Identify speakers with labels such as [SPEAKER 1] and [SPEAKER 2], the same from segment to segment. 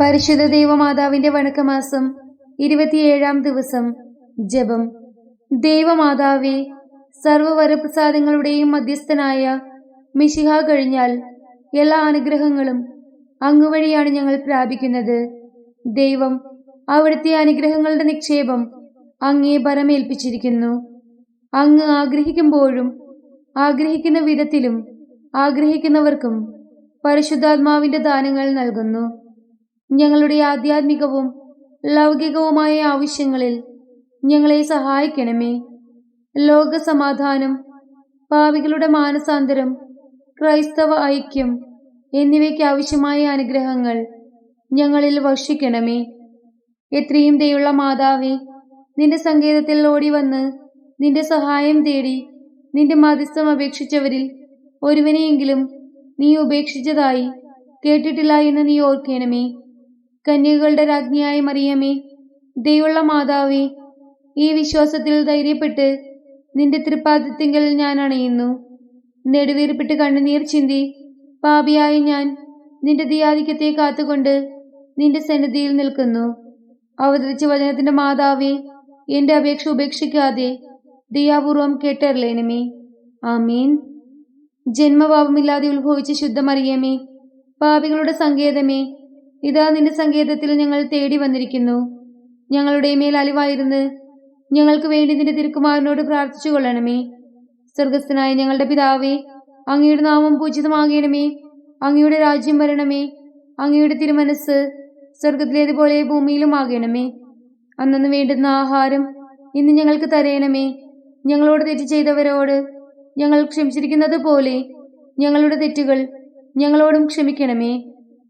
[SPEAKER 1] പരിശുദ്ധ ദൈവമാതാവിന്റെ വണക്കമാസം ഇരുപത്തിയേഴാം ദിവസം ജപം. ദൈവമാതാവെ സർവവരപ്രസാദങ്ങളുടെയും മധ്യസ്ഥനായ മിശിഹ കഴിഞ്ഞാൽ എല്ലാ അനുഗ്രഹങ്ങളും അങ്ങുവഴിയാണ് ഞങ്ങൾ പ്രാപിക്കുന്നത്. ദൈവം അവിടുത്തെ അനുഗ്രഹങ്ങളുടെ നിക്ഷേപം അങ്ങേ പരമേൽപ്പിച്ചിരിക്കുന്നു. അങ്ങ് ആഗ്രഹിക്കുമ്പോഴും ആഗ്രഹിക്കുന്ന വിധത്തിലും ആഗ്രഹിക്കുന്നവർക്കും പരിശുദ്ധാത്മാവിന്റെ ദാനങ്ങൾ നൽകുന്നു. ഞങ്ങളുടെ ആധ്യാത്മികവും ലൗകികവുമായ ആവശ്യങ്ങളിൽ ഞങ്ങളെ സഹായിക്കണമേ. ലോകസമാധാനം പാവികളുടെ മാനസാന്തരം ക്രൈസ്തവ ഐക്യം എന്നിവയ്ക്ക് ആവശ്യമായ അനുഗ്രഹങ്ങൾ ഞങ്ങളിൽ വർഷിക്കണമേ. എത്രയും ദയുള്ള മാതാവേ നിന്റെ സങ്കേതത്തിൽ ഓടി വന്ന് നിന്റെ സഹായം തേടി നിന്റെ മധ്യസ്ഥം അപേക്ഷിച്ചവരിൽ ഒരുവനെയെങ്കിലും നീ ഉപേക്ഷിച്ചതായി കേട്ടിട്ടില്ല എന്ന് നീ ഓർക്കണമേ. കന്യകളുടെ രാജ്ഞിയായ മറിയമേ ദയുള്ള മാതാവേ ഈ വിശ്വാസത്തിൽ ധൈര്യപ്പെട്ട് നിന്റെ തൃപ്പാദത്തിങ്കൽ ഞാൻ അണയുന്നു. നെടുവീർപ്പിട്ട് കണ്ണുനീർ ചിന്തി പാപിയായ ഞാൻ നിന്റെ ദിയാധിക്യത്തെ കാത്തുകൊണ്ട് നിന്റെ സന്നിധിയിൽ നിൽക്കുന്നു. അവതരിച്ച വചനത്തിന്റെ മാതാവേ എന്റെ അപേക്ഷ ഉപേക്ഷിക്കാതെ ദയാപൂർവം കേട്ടറിലേനമേ ആമീൻ. ജന്മഭാവമില്ലാതെ ഉത്ഭവിച്ച ശുദ്ധമറിയമേ പാപികളുടെ സങ്കേതമേ ഇതാ നിന്റെ സങ്കേതത്തിൽ ഞങ്ങൾ തേടി വന്നിരിക്കുന്നു. ഞങ്ങളുടെ മേൽ അലിവായിരുന്ന് ഞങ്ങൾക്ക് വേണ്ടി നിന്റെ തിരുക്കുമാരനോട് പ്രാർത്ഥിച്ചു കൊള്ളണമേ. സ്വർഗസ്ഥനായ ഞങ്ങളുടെ പിതാവേ അങ്ങയുടെ നാമം പൂജിതമാകണമേ. അങ്ങയുടെ രാജ്യം വരണമേ. അങ്ങയുടെ തിരുമനസ് സ്വർഗത്തിലേതുപോലെ ഭൂമിയിലും ആകണമേ. അന്നു വേണ്ടുന്ന ആഹാരം ഇന്ന് ഞങ്ങൾക്ക് തരയണമേ ഞങ്ങളോട് തെറ്റ് ചെയ്തവരോട് ഞങ്ങൾ ക്ഷമിച്ചിരിക്കുന്നത് പോലെ ഞങ്ങളുടെ തെറ്റുകൾ ഞങ്ങളോടും ക്ഷമിക്കണമേ.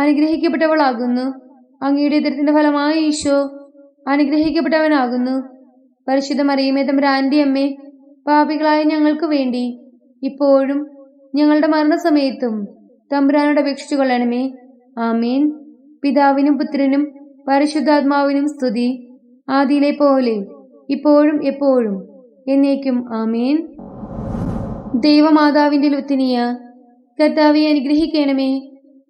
[SPEAKER 1] അനുഗ്രഹിക്കപ്പെട്ടവളാകുന്നു. അങ്ങയുടെ ഇതരത്തിന്റെ ഫലമായ ഈശോ അനുഗ്രഹിക്കപ്പെട്ടവനാകുന്നു. പരിശുദ്ധ മറിയമേ തമ്പുരാന്റെ അമ്മേ പാപികളായ ഞങ്ങൾക്ക് വേണ്ടി ഇപ്പോഴും ഞങ്ങളുടെ മരണസമയത്തും തമ്പുരാനോട് അപേക്ഷിച്ചു കൊള്ളണമേ. ആമീൻ. പിതാവിനും പുത്രനും പരിശുദ്ധാത്മാവിനും സ്തുതി. ആദിയിലെ പോലെ ഇപ്പോഴും എപ്പോഴും എന്നേക്കും ആമീൻ. ദൈവമാതാവിന്റെ ലുത്തിനിയ കർത്താവെ അനുഗ്രഹിക്കണമേ.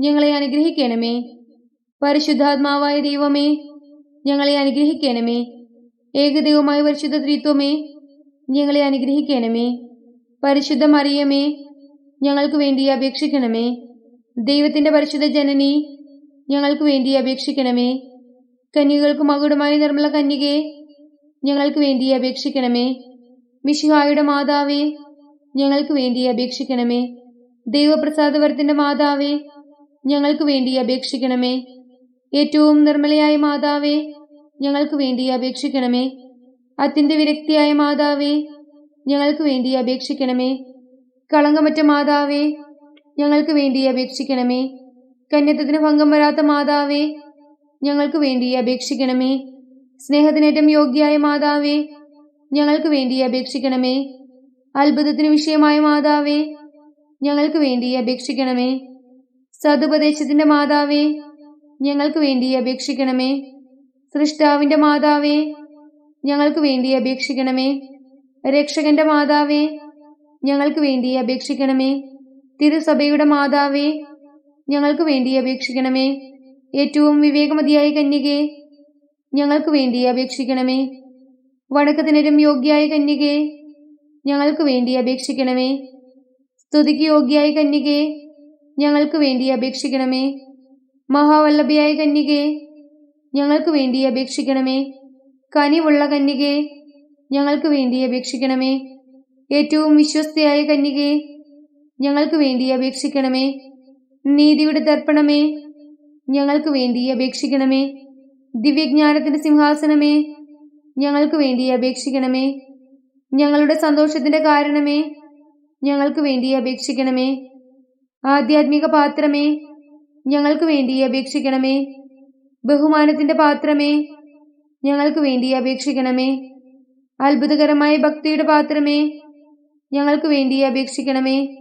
[SPEAKER 1] ഞങ്ങളെ അനുഗ്രഹിക്കണമേ. പരിശുദ്ധാത്മാവായ ദൈവമേ ഞങ്ങളെ അനുഗ്രഹിക്കണമേ. ഏകദൈവമായ പരിശുദ്ധ ത്രിത്വമേ ഞങ്ങളെ അനുഗ്രഹിക്കണമേ. പരിശുദ്ധ മറിയമേ ഞങ്ങൾക്ക് വേണ്ടി അപേക്ഷിക്കണമേ. ദൈവത്തിന്റെ പരിശുദ്ധ ജനനി ഞങ്ങൾക്ക് വേണ്ടി അപേക്ഷിക്കണമേ. കന്യകൾക്ക് മകുടമായ നിർമ്മല കന്യകെ ഞങ്ങൾക്ക് വേണ്ടി അപേക്ഷിക്കണമേ. മിഷിഹായുടെ മാതാവേ ഞങ്ങൾക്ക് വേണ്ടി അപേക്ഷിക്കണമേ. ദൈവപ്രസാദവരത്തിന്റെ മാതാവേ ഞങ്ങൾക്ക് വേണ്ടി അപേക്ഷിക്കണമേ. ഏറ്റവും നിർമ്മലയായ മാതാവേ ഞങ്ങൾക്ക് വേണ്ടി അപേക്ഷിക്കണമേ. അത്യന്ത വിരക്തിയായ മാതാവേ ഞങ്ങൾക്ക് വേണ്ടി അപേക്ഷിക്കണമേ. കളങ്കമറ്റ മാതാവേ ഞങ്ങൾക്ക് വേണ്ടി അപേക്ഷിക്കണമേ. കന്യത്വത്തിന് ഭംഗം വരാത്ത മാതാവേ ഞങ്ങൾക്ക് വേണ്ടി അപേക്ഷിക്കണമേ. സ്നേഹത്തിനേറ്റം യോഗ്യായ മാതാവേ ഞങ്ങൾക്ക് വേണ്ടി അപേക്ഷിക്കണമേ. അത്ഭുതത്തിന് വിഷയമായ മാതാവേ ഞങ്ങൾക്ക് വേണ്ടി അപേക്ഷിക്കണമേ. സതുപദേശത്തിന്റെ മാതാവേ ഞങ്ങൾക്ക് വേണ്ടി അപേക്ഷിക്കണമേ. സൃഷ്ടാവിന്റെ മാതാവേ ഞങ്ങൾക്ക് വേണ്ടി അപേക്ഷിക്കണമേ. രക്ഷകന്റെ മാതാവേ ഞങ്ങൾക്ക് വേണ്ടി അപേക്ഷിക്കണമേ. തിരുസഭയുടെ മാതാവേ ഞങ്ങൾക്ക് വേണ്ടി അപേക്ഷിക്കണമേ. ഏറ്റവും വിവേകമതിയായ കന്യകെ ഞങ്ങൾക്ക് വേണ്ടി അപേക്ഷിക്കണമേ. വടക്കത്തിനരും യോഗ്യായ കന്യകെ ഞങ്ങൾക്ക് വേണ്ടി അപേക്ഷിക്കണമേ. സ്തുതിക്ക് യോഗ്യായ കന്യകെ ഞങ്ങൾക്ക് വേണ്ടി അപേക്ഷിക്കണമേ. മഹാവല്ലഭയായ കന്യകെ ഞങ്ങൾക്ക് വേണ്ടി അപേക്ഷിക്കണമേ. കനിവുള്ള കന്യകെ ഞങ്ങൾക്ക് വേണ്ടി അപേക്ഷിക്കണമേ. ഏറ്റവും വിശ്വസ്തയായ കന്യകെ ഞങ്ങൾക്ക് വേണ്ടി അപേക്ഷിക്കണമേ. നീതിയുടെ തർപ്പണമേ ഞങ്ങൾക്ക് വേണ്ടി അപേക്ഷിക്കണമേ. ദിവ്യജ്ഞാനത്തിന്റെ സിംഹാസനമേ ഞങ്ങൾക്ക് വേണ്ടി അപേക്ഷിക്കണമേ. ഞങ്ങളുടെ സന്തോഷത്തിന്റെ കാരണമേ ഞങ്ങൾക്ക് വേണ്ടി അപേക്ഷിക്കണമേ. ആധ്യാത്മിക പാത്രമേ ഞങ്ങൾക്ക് വേണ്ടി അപേക്ഷിക്കണമേ. ബഹുമാനത്തിന്റെ പാത്രമേ ഞങ്ങൾക്ക് വേണ്ടി അപേക്ഷിക്കണമേ. അത്ഭുതകരമായ ഭക്തിയുടെ പാത്രമേ ഞങ്ങൾക്ക് വേണ്ടി അപേക്ഷിക്കണമേ.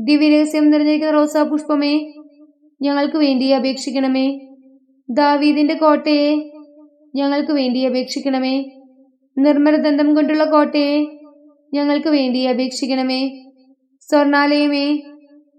[SPEAKER 1] ദിവ്യരഹസ്യം നിറഞ്ഞിരിക്കുന്ന റോസാ പുഷ്പമേ ഞങ്ങൾക്ക് വേണ്ടി അപേക്ഷിക്കണമേ. ദാവീദിന്റെ കോട്ടയെ ഞങ്ങൾക്ക് വേണ്ടി അപേക്ഷിക്കണമേ. നിർമ്മലദന്തം കൊണ്ടുള്ള കോട്ടയെ ഞങ്ങൾക്ക് വേണ്ടി അപേക്ഷിക്കണമേ. സ്വർണാലയമേ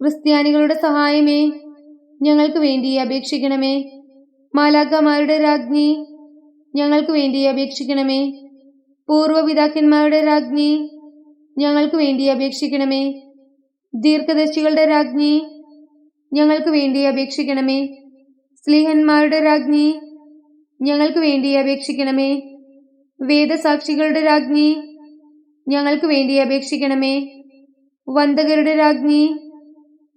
[SPEAKER 1] ക്രിസ്ത്യാനികളുടെ സഹായമേ ഞങ്ങൾക്ക് വേണ്ടി അപേക്ഷിക്കണമേ. മാലാക്കമാരുടെ രാജ്ഞി ഞങ്ങൾക്ക് വേണ്ടി അപേക്ഷിക്കണമേ. പൂർവപിതാക്കന്മാരുടെ രാജ്ഞി ഞങ്ങൾക്ക് വേണ്ടി അപേക്ഷിക്കണമേ. ദീർഘദർശികളുടെ രാജ്ഞി ഞങ്ങൾക്ക് വേണ്ടി അപേക്ഷിക്കണമേ. സ്ലീഹന്മാരുടെ രാജ്ഞി ഞങ്ങൾക്ക് വേണ്ടി അപേക്ഷിക്കണമേ. വേദസാക്ഷികളുടെ രാജ്ഞി ഞങ്ങൾക്ക് വേണ്ടി അപേക്ഷിക്കണമേ. വന്ദകരുടെ രാജ്ഞി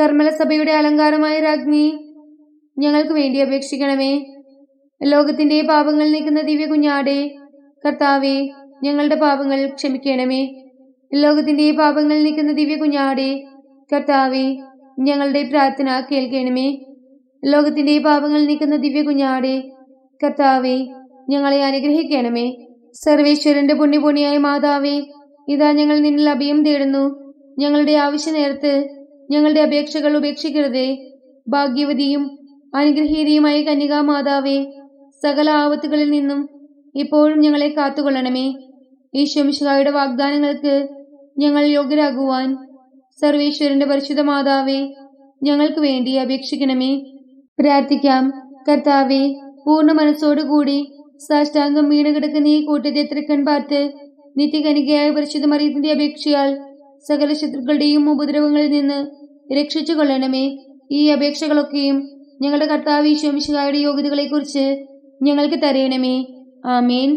[SPEAKER 1] കർമ്മലസഭയുടെ അലങ്കാരമായ രാജ്ഞി ഞങ്ങൾക്ക് വേണ്ടി അപേക്ഷിക്കണമേ. ലോകത്തിന്റെ പാപങ്ങൾ നീക്കുന്ന ദിവ്യ കുഞ്ഞാടെ കർത്താവെ ഞങ്ങളുടെ പാപങ്ങൾ ക്ഷമിക്കണമേ. ലോകത്തിന്റെ പാപങ്ങൾ നീക്കുന്ന ദിവ്യ കുഞ്ഞാടെ കർത്താവെ ഞങ്ങളുടെ പ്രാർത്ഥന കേൾക്കണമേ. ലോകത്തിന്റെ പാപങ്ങൾ നീക്കുന്ന ദിവ്യ കുഞ്ഞാടെ കർത്താവെ ഞങ്ങളെ അനുഗ്രഹിക്കണമേ. സർവേശ്വരന്റെ പുണ്യപുണ്യായ മാതാവേ ഇതാ ഞങ്ങൾ നിന്നിൽ അഭയം തേടുന്നു. ഞങ്ങളുടെ ആവശ്യ നേരത്ത് ഞങ്ങളുടെ അപേക്ഷകൾ ഉപേക്ഷിക്കരുതേ. ഭാഗ്യവതിയും അനുഗ്രഹീതയുമായ കന്യകാ മാതാവേ സകല ആപത്തുകളിൽ നിന്നും ഇപ്പോഴും ഞങ്ങളെ കാത്തുകൊള്ളണമേ. ഈശ്വമിഷായുടെ വാഗ്ദാനങ്ങൾക്ക് ഞങ്ങൾ യോഗ്യരാകുവാൻ സർവേശ്വരന്റെ പരിശുദ്ധ മാതാവേ ഞങ്ങൾക്ക് വേണ്ടി അപേക്ഷിക്കണമേ. പ്രാർത്ഥിക്കാം. കർത്താവെ പൂർണ മനസ്സോടുകൂടി സാഷ്ടാംഗം വീണ് കിടക്കുന്ന ഈ കൂട്ടത്തെ തൃക്കൺ പാർത്ത് നിത്യകനികയായ പരിശുദ്ധ മറിയത്തിന്റെ അപേക്ഷയാൽ സകല ശത്രുക്കളുടെയും ഉപദ്രവങ്ങളിൽ നിന്ന് രക്ഷിച്ചു കൊള്ളണമേ ഈ അപേക്ഷകളൊക്കെയും ഞങ്ങളുടെ കർത്താവ് ഈശോമിശിഹായുടെ യോഗ്യതകളെക്കുറിച്ച് ഞങ്ങൾക്ക് തരയണമേ. ആമേൻ.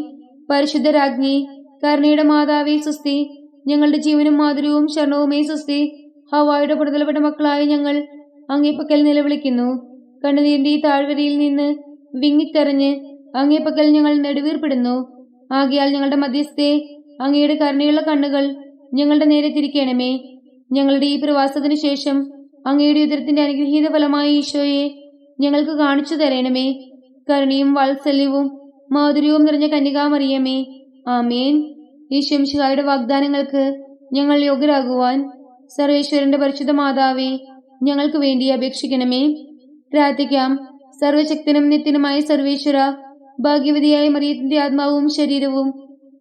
[SPEAKER 1] പരിശുദ്ധരാജ്ഞി കരുണയുടെ മാതാവേ സുസ്തി ഞങ്ങളുടെ ജീവനും മാധുര്യവും ശരണവുമേ സുസ്തി ഹവായുടെ പുറതലപ്പെട്ട മക്കളായ ഞങ്ങൾ അങ്ങേപ്പക്കൽ നിലവിളിക്കുന്നു. കണ്ണുനീരിന്റെ ഈ താഴ്വരയിൽ നിന്ന് വിങ്ങിക്കരഞ്ഞ് അങ്ങേപ്പക്കൽ ഞങ്ങൾ നെടുവീർപ്പെടുന്നു. ആകയാൽ ഞങ്ങളുടെ മധ്യസ്ഥെ അങ്ങയുടെ കരുണയുള്ള കണ്ണുകൾ ഞങ്ങളുടെ നേരെ തിരിക്കണമേ. ഞങ്ങളുടെ ഈ പ്രവാസത്തിന് ശേഷം അങ്ങയുടെ ഉദരത്തിന്റെ അനുഗ്രഹീത ഫലമായ ഈശോയെ ഞങ്ങൾക്ക് കാണിച്ചു തരണമേ. കരുണയും വാത്സല്യവും മാധുര്യവും നിറഞ്ഞ കന്യകാമറിയമേ. ആമേൻ. ഈ ശംശികായുടെ വാഗ്ദാനങ്ങൾക്ക് ഞങ്ങൾ യോഗ്യരാകുവാൻ സർവേശ്വരന്റെ പരിശുദ്ധ മാതാവേ ഞങ്ങൾക്ക് വേണ്ടി അപേക്ഷിക്കണമേ. പ്രാർത്ഥിക്കാം. സർവശക്തനും നിത്യനുമായ സർവേശ്വര ഭാഗ്യവതിയായ മറിയത്തിന്റെ ആത്മാവും ശരീരവും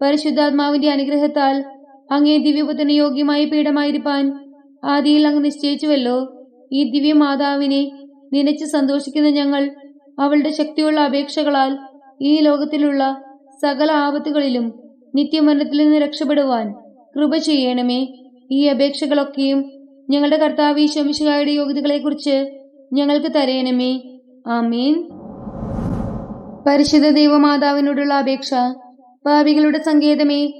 [SPEAKER 1] പരിശുദ്ധാത്മാവിന്റെ അനുഗ്രഹത്താൽ അങ്ങേ ദിവ്യപുത്രന് യോഗ്യമായ പീഠമായിരിക്കാൻ ആദിയിൽ അങ്ങ് നിശ്ചയിച്ചുവല്ലോ. ഈ ദിവ്യ മാതാവിനെ നനച്ച് സന്തോഷിക്കുന്ന ഞങ്ങൾ അവളുടെ ശക്തിയുള്ള അപേക്ഷകളാൽ ഈ ലോകത്തിലുള്ള സകല ആപത്തുകളിലും നിത്യമരണത്തിൽ നിന്ന് രക്ഷപ്പെടുവാൻ കൃപ ചെയ്യണമേ. ഈ അപേക്ഷകളൊക്കെയും ഞങ്ങളുടെ കർത്താവ് ശമിഷകായുടെ യോഗ്യതകളെക്കുറിച്ച് ഞങ്ങൾക്ക് തരയണമേ ആമീൻ. പരിശുദ്ധ ദൈവമാതാവിനോടുള്ള അപേക്ഷ പാപികളുടെ സങ്കേതമേ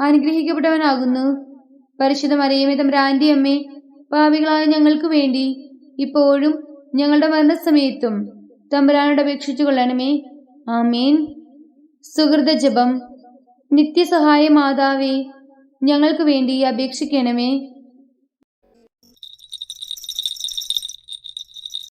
[SPEAKER 1] അനുഗ്രഹിക്കപ്പെട്ടവനാകുന്നു. പരിശുദ്ധ മറിയമേ തമ്പുരാന്റെ അമ്മേ പാപികളായ ഞങ്ങൾക്ക് വേണ്ടി ഇപ്പോഴും ഞങ്ങളുടെ മരണസമയത്തും തമ്പുരാനോട് അപേക്ഷിച്ചു കൊള്ളണമേ. ആമേൻ. സുഹൃത ജപം. നിത്യസഹായ മാതാവേ ഞങ്ങൾക്ക് വേണ്ടി അപേക്ഷിക്കണമേ.